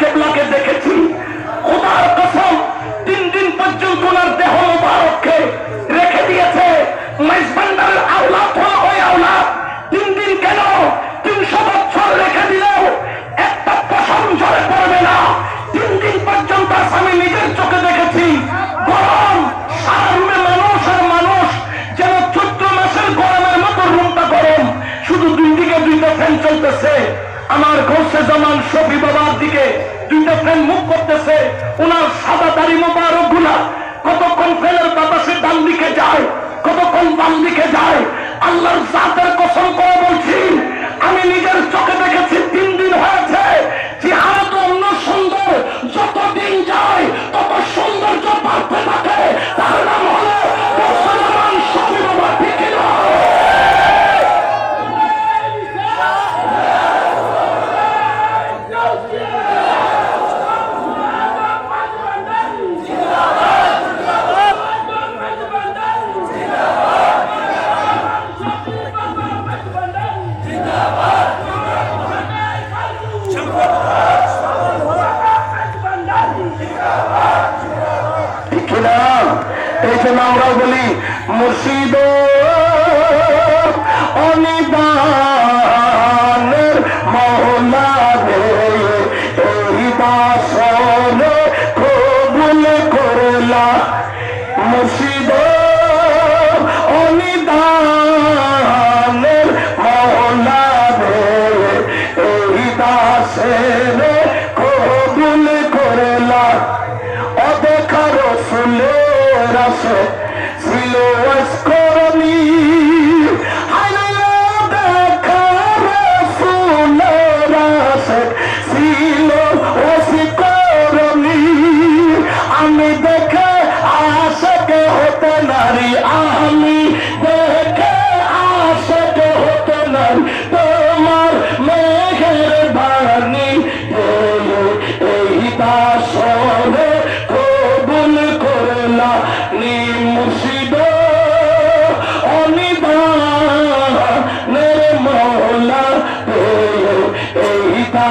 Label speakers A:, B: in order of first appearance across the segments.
A: কেবলাকে দেখেছি। খোদার কসম, তিন দিন পর্যন্ত ওনার দেহ মুবারককে রেখে দিয়েছে। মেজবান্ডারের আওলাদ হলো ওই আওলাদ। তিন দিন কেন তিনশো বছর রেখে দিলেও একটা পশম ঝরে পড়বে না। তিন দিন পর্যন্ত আমি নিজের চোখে দেখেছি। গরম, সারা রুমে মানুষ আর মানুষ যেন চৈত্র মাসের গরমের মতো রুমটা গরম। শুধু দুই দিকে দুইটা ফ্যান চলতেছে। আমার ঘোষে জামান বাবার দিকে দুইটা ফ্যান মুখ করতেছে ওনার সাদা দাড়ি মোবারকগুলা কতক্ষণ ফ্যানের বাতাসে ডান দিকে যায়, কতক্ষণ বাম দিকে যায় না এই জন্য আমরা বলি মুর্শিদ অনিদানের We Russell, what's Escobar.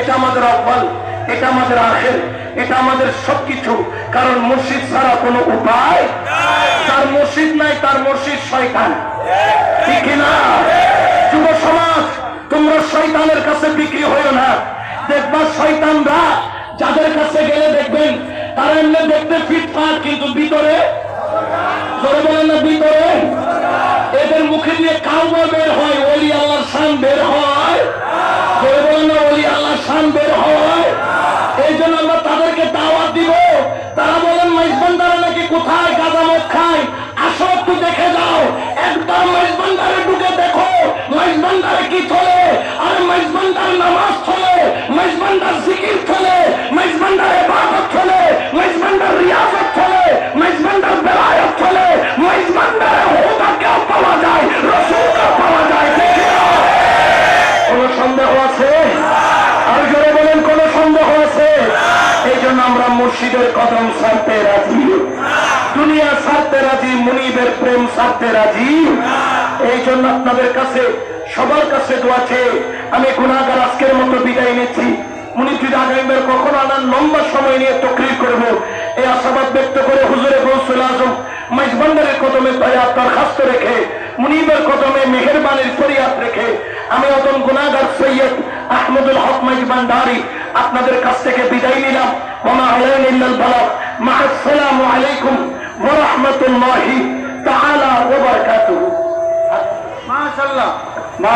A: এটা আমাদের আহ্বান এটা আমাদের আখের এটা আমাদের সবকিছু। কারণ মুর্শিদ ছাড়া কোনো উপায় তার মসজিদ নাই তার মসজিদ শয়তান। ঠিক না? যুব সমাজ তোমরা শয়তানের কাছে বিক্রি হইও না। দেখবা শয়তানরা যাদের কাছে গেলে দেখবেন তারা এমনি দেখতে ফিটফাট কিন্তু ভিতরে জোরে বলেন না ভিতরে এদের মুখে দিয়ে কাউবা বের হয় ওলি আল্লাহর শান বের হয়। মুর্শিদের কদম ছাড়তে রাজি। দুনিয়া ছাড়তে রাজি, মুনিবের প্রেম ছাড়তে রাজি। এই জন্য আপনাদের কাছে, সবার কাছে দোয়াছে আমি গুণাগার আজকের মতো বিদায় নিচ্ছি। দয়া আপনাদের কাছ থেকে বিদায় নিলাম। وما علينا إلا البلاغ. مع السلام عليكم ورحمة الله تعالى وبركاته. ما
B: شاء
A: الله. ما